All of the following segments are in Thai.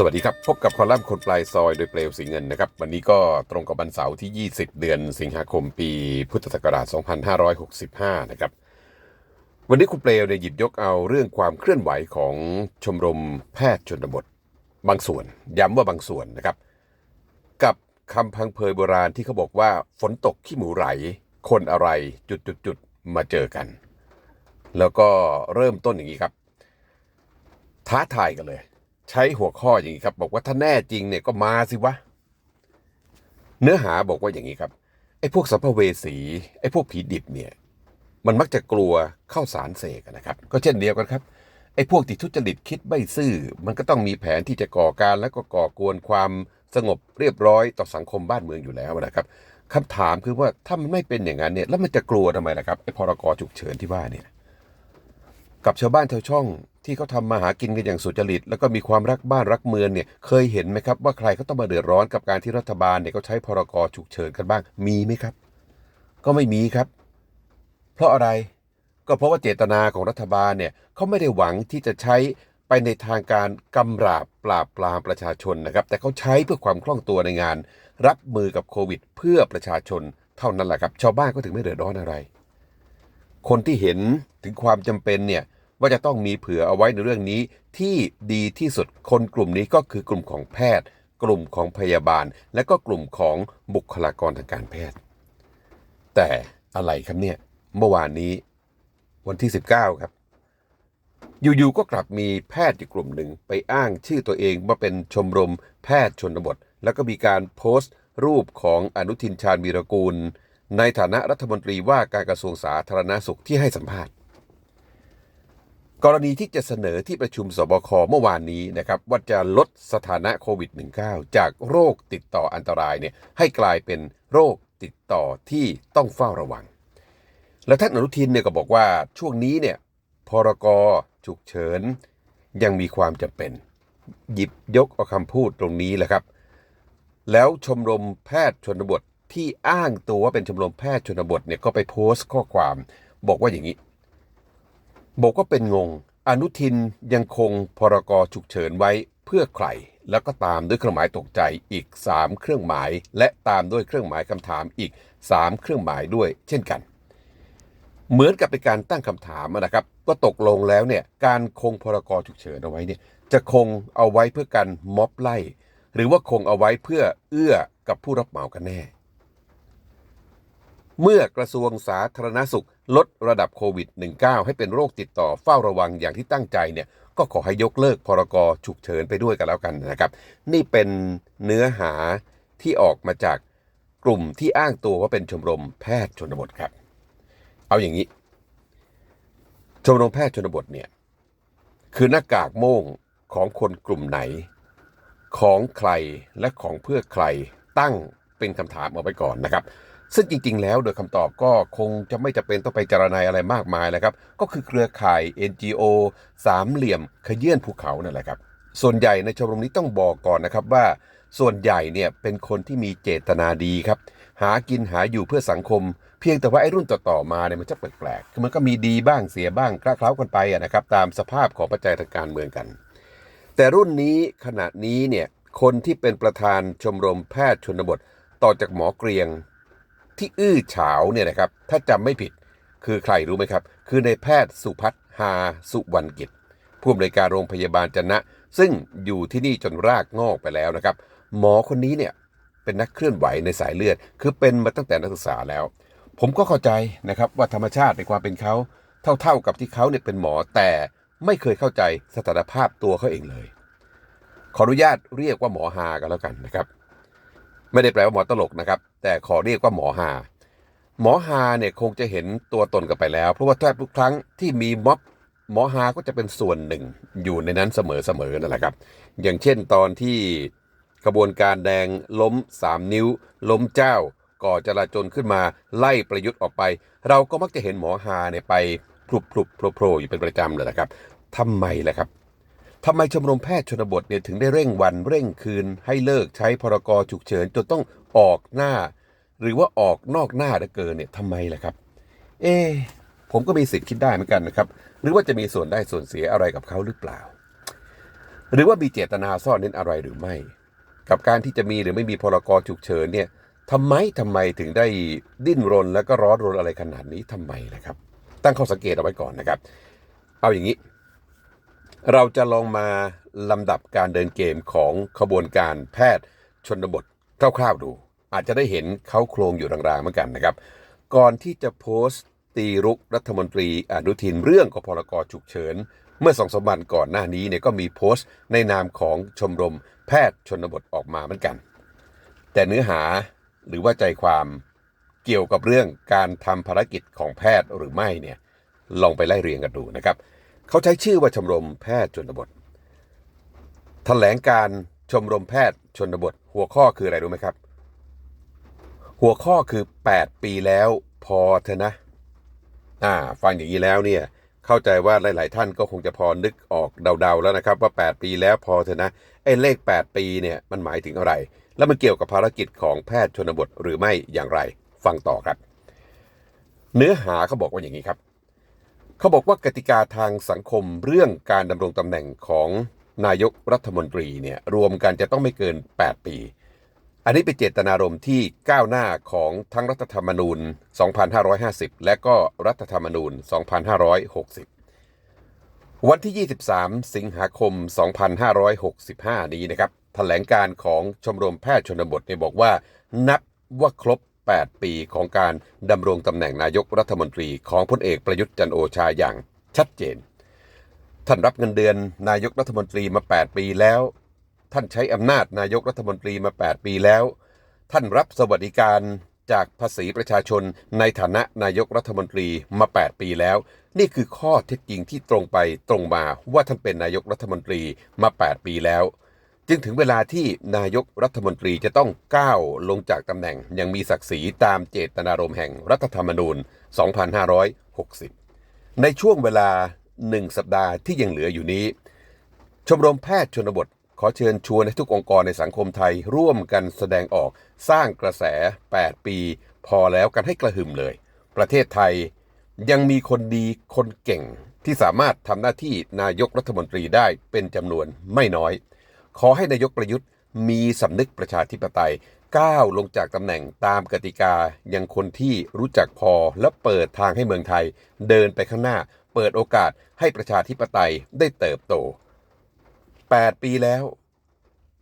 สวัสดีครับ พบกับคอลัมน์คนปลายซอยโดยเปลวสีเงินนะครับ วันนี้ก็ตรงกับวันเสาร์ที่ 20 เดือนสิงหาคมปีพุทธศักราช 2565 นะครับ วันนี้คุณเปลวเนี่ยหยิบยกเอาเรื่องความเคลื่อนไหวของชมรมแพทย์ชนบท บางส่วน ย้ำว่าบางส่วนนะครับ กับคำพังเพยโบราณที่เขาบอกว่าฝนตกขี้หมูไหล คนอะไรจุดๆๆมาเจอกัน แล้วก็เริ่มต้นอย่างนี้ครับ ท้าทายกันเลย ใช้หัวข้ออย่างนี้ครับ บอกว่าถ้าแน่จริงเนี่ยก็มาสิวะ เนื้อหาบอกว่าอย่างนี้ครับไอ้พวกสัมภเวสีไอ้พวกผีดิบเนี่ยมันมักจะกลัวเข้าสารเสกนะครับ ก็เช่นเดียวกันครับไอ้พวกที่ทุจริตคิดไม่ซื่อ มันก็ต้องมีแผนที่จะก่อการและก็ก่อกวนความสงบเรียบร้อยต่อสังคมบ้านเมืองอยู่แล้วนะครับคำถามคือว่าถ้ามันไม่เป็นอย่างนั้นเนี่ยแล้วมันจะกลัวทำไมล่ะครับไอ้พรกฉุกเฉินที่ว่าเนี่ยกับชาวบ้านชาวช่อง ที่เขาทำมาหากินกันอย่างสุจริต แล้วก็มีความรักบ้านรักเมืองเนี่ยเคยเห็นไหมครับว่าใครเขาต้องมาเดือดร้อนกับการที่รัฐบาลเนี่ยเขาใช้พรกฉุกเฉินกันบ้างมีไหมครับ ก็ไม่มีครับ เพราะอะไรก็เพราะว่าเจตนาของรัฐบาลเนี่ยเขาไม่ได้หวังที่จะใช้ไปในทางการกำราบปราบปรามประชาชนนะครับ แต่เขาใช้เพื่อความคล่องตัวในงาน รับมือกับโควิด เพื่อประชาชนเท่านั้นแหละครับ ชาวบ้านก็ถึงไม่เดือดร้อนอะไร คนที่เห็นถึงความจำเป็นเนี่ย ว่าจะต้องมีเผื่อเอาไว้ในเรื่องนี้ที่ดีที่สุดคนกลุ่มนี้ก็คือกลุ่มของแพทย์ กลุ่มของพยาบาล และก็กลุ่มของบุคลากรทางการแพทย์ แต่อะไรครับเนี่ยเมื่อวานนี้วันที่ 19 ครับ อยู่ๆก็กลับมีแพทย์อีกกลุ่มหนึ่งไปอ้างชื่อตัวเองว่าเป็นชมรมแพทย์ชนบท แล้วก็มีการโพสต์รูปของอนุทินชาญวีรกูล ในฐานะรัฐมนตรีว่าการกระทรวงสาธารณาสุขที่ให้สัมภาษณ์ กรณีที่จะเสนอที่ประชุมสบคเมื่อวานนี้นะครับว่าจะลดสถานะโควิด -19 จากโรคติดต่ออันตรายเนี่ยให้กลายเป็นโรคติดต่อที่ต้องเฝ้าระวัง และท่านอนุทินเนี่ยก็บอกว่าช่วงนี้เนี่ยพรกฉุกเฉิน ยังมีความจำเป็น หยิบยกเอาคำพูดตรงนี้แหละครับ แล้วชมรมแพทย์ชนบทที่อ้างตัวว่าเป็นชมรมแพทย์ชนบทเนี่ยก็ไปโพสต์ข้อความ บอกว่าอย่างนี้ บอกว่าเป็นงง อนุทินยังคงพรกฉุกเฉินไว้เพื่อใคร แล้วก็ตามด้วยเครื่องหมายตกใจอีก 3 เครื่องหมาย และตามด้วยเครื่องหมายคำถามอีก 3 เครื่องหมายด้วย เช่นกัน เหมือนกับเป็นการตั้งคำถามนะครับว่าตกลงแล้วเนี่ยการคงพรกฉุกเฉินเอาไว้เนี่ยจะคงเอาไว้เพื่อการม็อบไล่ หรือว่าคงเอาไว้เพื่อเอื้อกับผู้รับเหมากันแน่ เมื่อกระทรวงสาธารณสุข ลดระดับโควิด -19 ให้เป็นโรคติดต่อเฝ้าระวังอย่างที่ตั้งใจเนี่ยก็ขอให้ยกเลิกพรกฉุกเฉินไปด้วยกันแล้วกันนะครับ นี่เป็นเนื้อหาที่ออกมาจากกลุ่มที่อ้างตัวว่าเป็นชมรมแพทย์ชนบทครับ เอาอย่างนี้ ชมรมแพทย์ชนบทเนี่ยคือหน้ากากโม่งของคนกลุ่มไหน ของใครและของเพื่อใครตั้งเป็นคำถามเอาไว้ก่อนนะครับ ซึ่งจริง ๆ แล้วโดยคำตอบก็คงจะไม่จะเป็นต้องไปจารณาอะไรมากมายแล้วครับ ก็คือเครือข่าย NGO สามเหลี่ยมขยื่นภูเขานั่นแหละครับ ส่วนใหญ่ในชมรมนี้ต้องบอกก่อนนะครับว่า ส่วนใหญ่เนี่ยเป็นคนที่มีเจตนาดีครับ หากินหาอยู่เพื่อสังคม เพียงแต่ว่าไอ้รุ่นต่อๆมาเนี่ยมันจะแปลกๆคือมันก็มีดีบ้างเสียบ้างคล้าเคล้ากันไปะนะครับตามสภาพของปัจจัยทางการเมืองกัน แต่รุ่นนี้ขณะนี้เนี่ยคนที่เป็นประธานชมรมแพทย์ชนบทต่อจากหมอเกรียง ที่อื้อฉาวเนี่ยนะครับ ถ้าจำไม่ผิดคือใครรู้ไหมครับ คือในแพทย์สุพัฒน์ฮาสุวรรณกิจ ผู้อำนวยการโรงพยาบาลจันนะ ซึ่งอยู่ที่นี่จนรากงอกไปแล้วนะครับ หมอคนนี้เนี่ยเป็นนักเคลื่อนไหวในสายเลือด คือเป็นมาตั้งแต่นักศึกษาแล้ว ผมก็เข้าใจนะครับว่าธรรมชาติในความเป็นเขา เท่าๆกับที่เขาเนี่ยเป็นหมอแต่ไม่เคยเข้าใจสถานภาพตัวเขาเองเลย ขออนุญาตเรียกว่าหมอฮากันแล้วกันนะครับ ไม่ได้แปลว่าหมอตลกนะครับ แต่ขอเรียกว่าหมอฮาหมอฮาเนี่ยคงจะเห็นตัวตนกันไปแล้ว เพราะว่าแทบทุกครั้งที่มีม็อบหมอฮาก็จะเป็นส่วนหนึ่งอยู่ในนั้นเสมอๆนั่นแหละครับ อย่างเช่นตอนที่ขบวนการแดงล้มสามนิ้ว ล้มเจ้า ก่อจราจนขึ้นมาไล่ประยุทธ์ออกไป เราก็มักจะเห็นหมอฮาเนี่ยไปพลุบพลุบโผล่โผล่อยู่เป็นประจำเลยนะครับทำไมล่ะครับ ทำไมชมรมแพทย์ชนบทเนี่ยถึงได้เร่งวันเร่งคืน ให้เลิกใช้พรกฉุกเฉินจนต้องออกหน้า หรือว่าออกนอกหน้าเหลือเกินเนี่ยทำไมล่ะครับ เอ ผมก็มีสิทธิ์คิดได้เหมือนกันนะครับ หรือว่าจะมีส่วนได้ส่วนเสียอะไรกับเขาหรือเปล่า หรือว่ามีเจตนาซ่อนเน้นอะไรหรือไม่ กับการที่จะมีหรือไม่มีพรกฉุกเฉินเนี่ยทำไมทำไมถึงได้ดิ้นรนแล้วก็ร้อนรนอะไรขนาดนี้ทำไมนะครับ ตั้งข้อสังเกตเอาไว้ก่อนนะครับ เอาอย่างนี้ เราจะลองมาลำดับการเดินเกมของขบวนการแพทย์ชนบทคร่าวๆดู อาจจะได้เห็นเขาโครงอยู่รางๆเหมือนกันนะครับ ก่อนที่จะโพสต์ตีรุกรัฐมนตรีอนุทินเรื่องของพรกฉุกเฉิน เมื่อสองสามวันก่อนหน้านี้เนี่ยก็มีโพสต์ในนามของชมรมแพทย์ชนบทออกมาเหมือนกัน แต่เนื้อหาหรือว่าใจความเกี่ยวกับเรื่องการทำภารกิจของแพทย์หรือไม่เนี่ยลองไปไล่เรียงกันดูนะครับ เขาใช้ชื่อว่าชมรมแพทย์ชนบทแถลงการชมรมแพทย์ชนบท หัวข้อคืออะไรรู้ไหมครับ หัวข้อคือ 8 ปีแล้วพอเถอะนะ อ่า ฟังอย่างนี้แล้วเนี่ยเข้าใจว่าหลาย ๆ ท่านก็คงจะพอนึกออกเดา ๆ แล้วนะครับ ว่า 8 ปีแล้วพอเถอะนะไอ้เลข 8 ปีเนี่ยมันหมายถึงอะไร แล้วมันเกี่ยวกับภารกิจของแพทย์ชนบทหรือไม่อย่างไร ฟังต่อครับ เนื้อหาเขาบอกว่าอย่างนี้ครับ เขาบอกว่ากติกาทางสังคมเรื่องการดำรงตำแหน่งของนายกรัฐมนตรีเนี่ยรวมกันจะต้องไม่เกิน 8 ปี อันนี้เป็นเจตนารมณ์ที่ก้าวหน้าของทั้งรัฐธรรมนูญ 2550 และก็รัฐธรรมนูญ 2560 วันที่ 23 สิงหาคม 2565 นี้นะครับแถลงการของชมรมแพทย์ชนบทเนี่ยบอกว่า นับว่าครบ 8 ปีของการดำรงตำแหน่งนายกรัฐมนตรีของพลเอกประยุทธ์จันโอชาอย่างชัดเจน ท่านรับเงินเดือนนายกรัฐมนตรีมา 8 ปีแล้ว ท่านใช้อำนาจนายกรัฐมนตรีมา 8 ปีแล้ว ท่านรับสวัสดิการจากภาษีประชาชนในฐานะนายกรัฐมนตรีมา 8 ปีแล้ว นี่คือข้อเท็จจริงที่ตรงไปตรงมาว่าท่านเป็นนายกรัฐมนตรีมา 8 ปีแล้ว จึงถึงเวลาที่นายกรัฐมนตรีจะต้องก้าวลงจากตำแหน่งอยังมีศักดิ์ศรีตามเจตนารมณ์แห่งรัฐธรรมนูญ 2560 ในช่วงเวลาหนึ่งสัปดาห์ที่ยังเหลืออยู่นี้ ชมรมแพทย์ชนบท ขอเชิญชวนให้ทุกองค์กรในสังคมไทยร่วมกันแสดงออกสร้างกระแส 8 ปี พอแล้วกันให้กระหึ่มเลย ประเทศไทยยังมีคนดีคนเก่งที่สามารถทำหน้าที่นายกรัฐมนตรีได้เป็นจำนวนไม่น้อย ขอให้นายกประยุทธ์ มีสำนึกประชาธิปไตยก้าวลงจากตำแหน่งตามกติกายังคนที่รู้จักพอและเปิดทางให้เมืองไทย เดินไปข้างหน้า เปิดโอกาสให้ประชาธิปไตยได้เติบโต 8 ปีแล้ว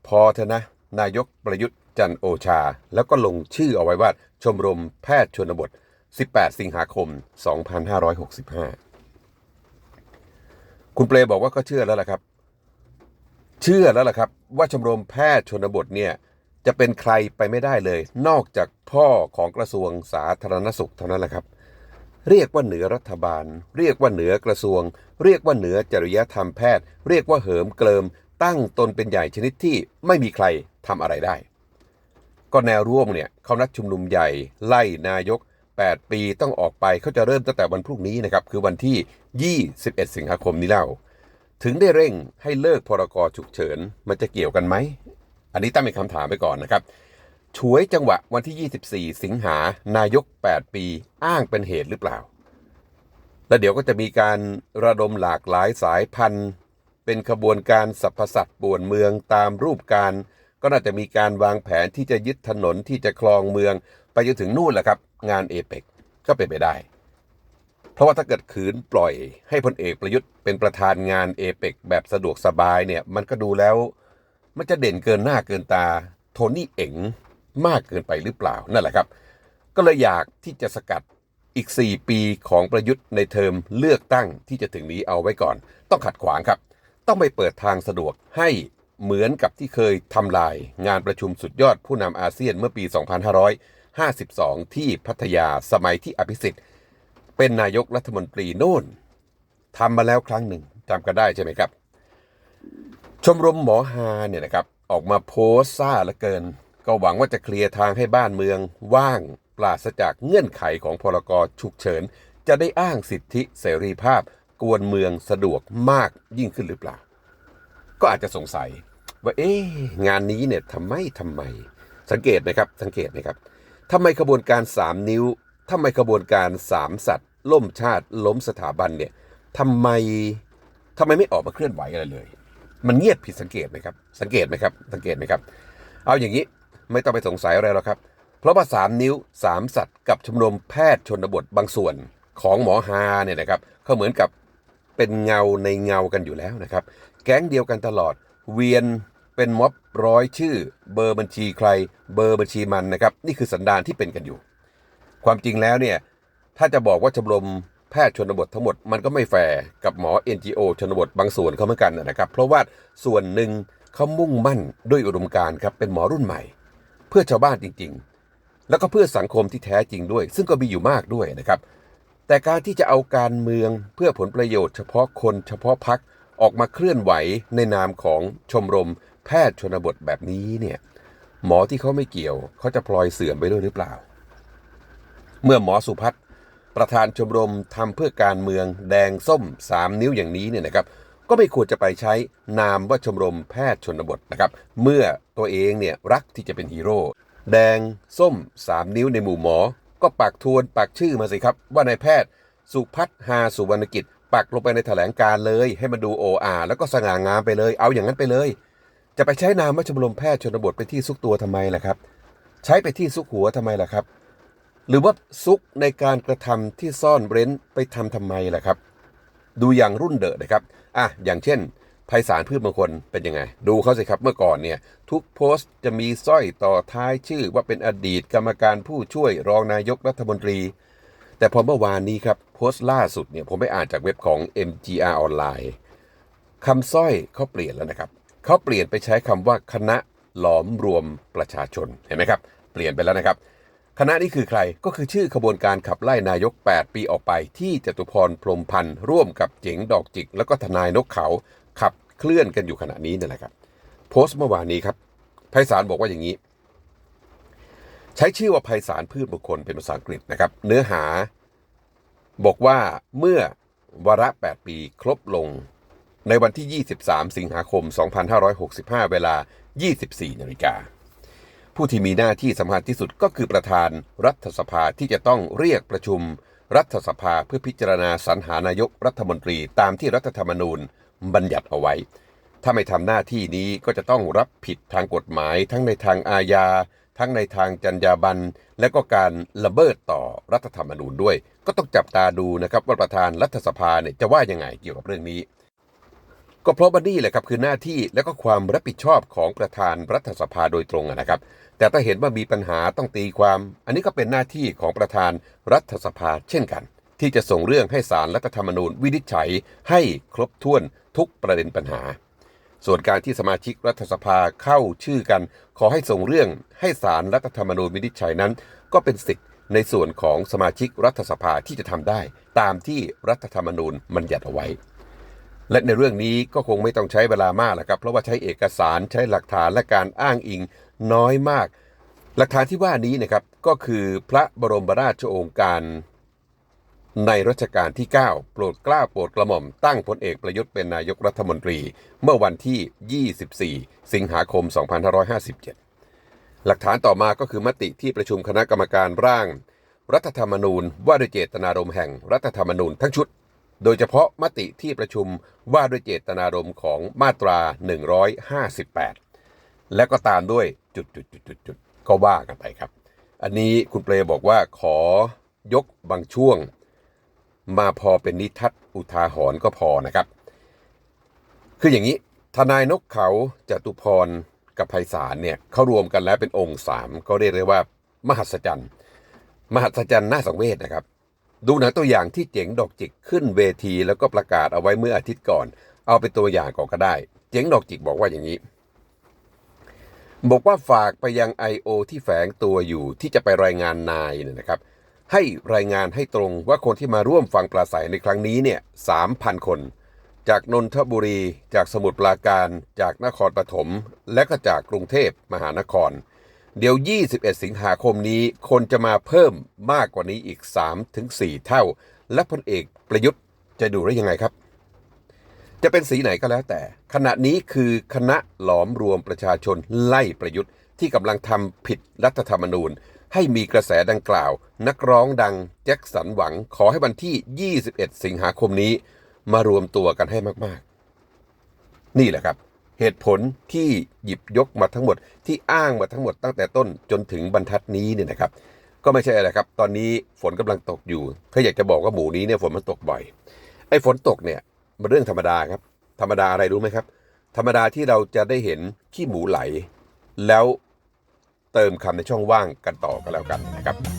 พอเถอะนะ นายกประยุทธ์จันโอชา แล้วก็ลงชื่อเอาไว้ว่าชมรมแพทย์ชนบท 18 สิงหาคม 2565 คุณเปรบอกว่าก็เชื่อแล้วล่ะครับ เชื่อแล้วล่ะครับ ว่าชมรมแพทย์ชนบทเนี่ยจะเป็นใครไปไม่ได้เลย นอกจากพ่อของกระทรวงสาธารณสุขเท่านั้นแหละครับ เรียกว่าเหนือรัฐบาล เรียกว่าเหนือกระทรวง เรียกว่าเหนือจริยธรรมแพทย์ เรียกว่าเหิมเกลิม ตั้งตนเป็นใหญ่ชนิดที่ไม่มีใครทำอะไรได้ ก็แนวร่วมเนี่ยเขานัดชุมนุมใหญ่ไล่นายก 8 ปีต้องออกไปเขาจะเริ่มตั้งแต่วันพรุ่งนี้นะครับคือวันที่ 21 สิงหาคมนี้แล้ว ถึงได้เร่งให้เลิกพรกฉุกเฉิน มันจะเกี่ยวกันไหม อันนี้ตั้งเป็นคำถามไปก่อนนะครับฉวยจังหวะวันที่ 24 สิงหานายก 8 ปี อ้างเป็นเหตุหรือเปล่า แล้วเดี๋ยวก็จะมีการระดมหลากหลายสายพันธุ์ เป็นขบวนการสรรพสัตว์ป่วนเมืองตามรูปการ ก็น่าจะมีการวางแผนที่จะยึดถนนที่จะคลองเมือง ไปจนถึงนู่นแหละครับ งานเอเปกก็เป็นไปได้ เพราะว่าถ้าเกิดขืนปล่อยให้พลเอกประยุทธ์เป็นประธานงานเอเปกแบบสะดวกสบายเนี่ย มันก็ดูแล้ว มันจะเด่นเกินหน้าเกินตา โทนี่เอ๋งมากเกินไปหรือเปล่านั่นแหละครับ ก็เลยอยากที่จะสกัดอีก 4 ปีของประยุทธ์ในเทอมเลือกตั้งที่จะถึงนี้เอาไว้ก่อน ต้องขัดขวางครับ ต้องไม่เปิดทางสะดวกให้เหมือนกับที่เคยทำลายงานประชุมสุดยอดผู้นำอาเซียนเมื่อปี 2552 ที่พัทยาสมัยที่อภิสิทธิ์ เป็นนายกรัฐมนตรีโน่นทำมาแล้วครั้งหนึ่งจำกันได้ใช่ไหมครับ ชมรมหมอฮาเนี่ยนะครับออกมาโพสซ่าเหลือเกิน ก็หวังว่าจะเคลียร์ทางให้บ้านเมืองว่างปราศจากเงื่อนไขของพรกฉุกเฉิน จะได้อ้างสิทธิเสรีภาพ กวนเมืองสะดวกมากยิ่งขึ้นหรือเปล่า ก็อาจจะสงสัย ว่าเอ๊ะงานนี้เนี่ยทำไมทำไม สังเกตนะครับสังเกตนะครับทำไมขบวนการสามนิ้ว ทำไมขบวนการสามสัตว์ ล่มชาติล้มสถาบันเนี่ยทำไมทำไมไม่ออกมาเคลื่อนไหวอะไรเลย มันเงียบผิดสังเกตไหมครับ สังเกตไหมครับ สังเกตไหมครับ เอาอย่างนี้ไม่ต้องไปสงสัยอะไรหรอกครับ เพราะว่าสามนิ้วสามสัตว์กับชมรมแพทย์ชนบทบางส่วนของหมอฮาเนี่ยนะครับเขาเหมือนกับเป็นเงาในเงากันอยู่แล้วนะครับ แก๊งเดียวกันตลอด เวียนเป็นม็อบร้อยชื่อ เบอร์บัญชีใคร เบอร์บัญชีมันนะครับ นี่คือสันดานที่เป็นกันอยู่ ความจริงแล้วเนี่ยถ้าจะบอกว่าชมรมแพทย์ชนบททั้งหมดมันก็ไม่แฟร์กับหมอ NGO ชนบทบางส่วนเขาเหมือนกันนะครับ เพราะว่าส่วนหนึ่งเขามุ่งมั่นด้วยอุดมการณ์ครับเป็นหมอรุ่นใหม่ เพื่อชาวบ้านจริง ๆ แล้วก็เพื่อสังคมที่แท้จริงด้วย ซึ่งก็มีอยู่มากด้วยนะครับ แต่การที่จะเอาการเมืองเพื่อผลประโยชน์เฉพาะคนเฉพาะพักออกมาเคลื่อนไหวในนามของชมรม แพทย์ชนบทแบบนี้เนี่ยหมอที่เขาไม่เกี่ยวเขาจะพลอยเสื่อมไปด้วยหรือเปล่า เมื่อหมอสุพัฒน์ประธานชมรมทำเพื่อการเมืองแดงส้ม 3 นิ้วอย่างนี้เนี่ยนะครับ ก็ไม่ควรจะไปใช้นามว่าชมรมแพทย์ชนบทนะครับ เมื่อตัวเองเนี่ยรักที่จะเป็นฮีโร่แดงส้ม 3 นิ้วในหมู่หมอ ก็ปักทวนปักชื่อมาสิครับ ว่านายแพทย์ สุพัฒน์ฮาสุวรรณกิจ ปักลงไปในแถลงการเลย ให้มันดูโออาแล้วก็สง่างามไปเลย เอาอย่างนั้นไปเลย จะไปใช้นามว่าชมรมแพทย์ชนบทเป็นที่ซุกตัวทำไมล่ะครับ ใช้ไปที่ซุกหัวทำไมล่ะครับ หรือว่าซุกในการกระทำที่ซ่อนเร้นไปทำทำไมล่ะครับ ดูอย่างรุ่นเดอะนะครับอะอย่างเช่นไพศาลพืชมงคลเป็นยังไง ดูเขาสิครับเมื่อก่อนเนี่ยทุกโพสต์จะมีสร้อยต่อท้ายชื่อว่าเป็นอดีตกรรมการผู้ช่วยรองนายกรัฐมนตรี แต่พอเมื่อวานนี้ครับโพสต์ล่าสุดเนี่ยผมไปอ่านจากเว็บของ MGR ออนไลน์คำสร้อยเขาเปลี่ยนแล้วนะครับเขาเปลี่ยนไปใช้คำว่าคณะหลอมรวมประชาชนเห็นไหมครับ เปลี่ยนไปแล้วนะครับ คณะนี้คือใครก็คือชื่อขบวนการขับไล่นายก 8 ปีออกไป ที่จตุพรพรมพันธ์ร่วมกับเจ๋งดอกจิก แล้วก็ทนายนกเขา ขับเคลื่อนกันอยู่ขณะนี้นี่นแหละครับ โพสต์เมื่อวานนี้ครับไพศาลบอกว่าอย่างนี้ ใช้ชื่อว่าไพศาลพืชบุคคลเป็นภาษาอังกฤษนะครับ เนื้อหา บอกว่าเมื่อวาระ 8 ปีครบลง ในวันที่ 23 สิงหาคม 2565 เวลา 24นาฬิกา ผู้ที่มีหน้าที่สำคัญที่สุดก็คือประธานรัฐสภาที่จะต้องเรียกประชุม รัฐสภาเพื่อพิจารณาสรรหานายกรัฐมนตรีตามที่รัฐธรรมนูญบัญญัติเอาไว้ ถ้าไม่ทำหน้าที่นี้ก็จะต้องรับผิดทางกฎหมาย ทั้งในทางอาญา ทั้งในทางจรรยาบรรณและก็การละเมิดต่อรัฐธรรมนูญด้วย ก็ต้องจับตาดูนะครับว่าประธานรัฐสภาเนี่ยจะว่ายังไงเกี่ยวกับเรื่องนี้ ก็เพราะว่านี่แหละครับคือหน้าที่และก็ความรับผิดชอบของประธานรัฐสภาโดยตรงนะครับ แต่ถ้าเห็นว่ามีปัญหาต้องตีความ อันนี้ก็เป็นหน้าที่ของประธานรัฐสภาเช่นกัน ที่จะส่งเรื่องให้สารรัฐธรรมนูญวินิจฉัยให้ครบถ้วนทุกประเด็นปัญหา ส่วนการที่สมาชิกรัฐสภาเข้าชื่อกัน ขอให้ส่งเรื่องให้สารรัฐธรรมนูญวินิจฉัยนั้น ก็เป็นสิทธิ์ในส่วนของสมาชิกรัฐสภาที่จะทำได้ ตามที่รัฐธรรมนูญบัญญัติเอาไว้ และในเรื่องนี้ก็คงไม่ต้องใช้เวลามากแหละครับ เพราะว่าใช้เอกสารใช้หลักฐานและการอ้างอิงน้อยมาก หลักฐานที่ว่านี้นะครับก็คือพระบรมราชโองการในรัชกาลที่ 9 โปรดกล้าโปรดกระหม่อมตั้งพลเอกประยุทธ์เป็นนายกรัฐมนตรี เมื่อวันที่ 24 สิงหาคม 2557 หลักฐานต่อมาก็คือมติที่ประชุมคณะกรรมการร่าง รัฐธรรมนูญว่าด้วยเจตนารมณ์แห่งรัฐธรรมนูญทั้งชุด โดยเฉพาะมติที่ประชุมว่าด้วยเจตนารมณ์ของมาตรา 158 และก็ตามด้วยจุดจุดจุดจุดจุดก็ว่ากันไปครับ อันนี้คุณเปรบอกว่าขอยกบางช่วง มาพอเป็นนิทัศน์อุทาหรณ์ก็พอนะครับ คืออย่างนี้ทนายนกเขาจตุพรกับไพศาลเนี่ยเขารวมกันแล้วเป็นองค์สามก็เรียกได้ว่ามหัศจรรย์ มหัศจรรย์น่าสังเวชนะครับ ดูหนังตัวอย่างที่เจ๋งดอกจิกขึ้นเวที แล้วก็ประกาศเอาไว้เมื่ออาทิตย์ก่อน เอาเป็นตัวอย่างก่อนก็ได้ เจ๋งดอกจิกบอกว่าอย่างนี้ บอกว่าฝากไปยัง I.O. ที่แฝงตัวอยู่ที่จะไปรายงานนายเนี่ยนะครับ ให้รายงานให้ตรงว่าคนที่มาร่วมฟังปราศัยในครั้งนี้เนี่ยสามพันคน จากนนทบุรี จากสมุทรปราการ จากนครปฐมและก็จากกรุงเทพมหานคร เดี๋ยว 21 สิงหาคมนี้คนจะมาเพิ่มมากกว่านี้อีก 3-4 เท่า และพลเอกประยุทธ์จะดูได้ยังไงครับ จะเป็นสีไหนก็แล้วแต่ ขณะนี้คือคณะหลอมรวมประชาชนไล่ประยุทธ์ที่กำลังทำผิดรัฐธรรมนูญ ให้มีกระแสดังกล่าว นักร้องดังแจ็คสันหวังขอให้วันที่ 21 สิงหาคมนี้ มารวมตัวกันให้มาก ๆ นี่แหละครับ เหตุผลที่หยิบยกมาทั้งหมดที่อ้างมาทั้งหมดตั้งแต่ต้นจนถึงบรรทัดนี้เนี่ยนะครับ ก็ไม่ใช่อะไรครับ ตอนนี้ฝนกำลังตกอยู่เขาอยากจะบอกว่าหมู่นี้เนี่ยฝนมันตกบ่อย ไอ้ฝนตกเนี่ยมันเรื่องธรรมดาครับ ธรรมดาอะไรรู้ไหมครับ ธรรมดาที่เราจะได้เห็นขี้หมูไหล แล้วเติมคำในช่องว่างกันต่อกันแล้วกันนะครับ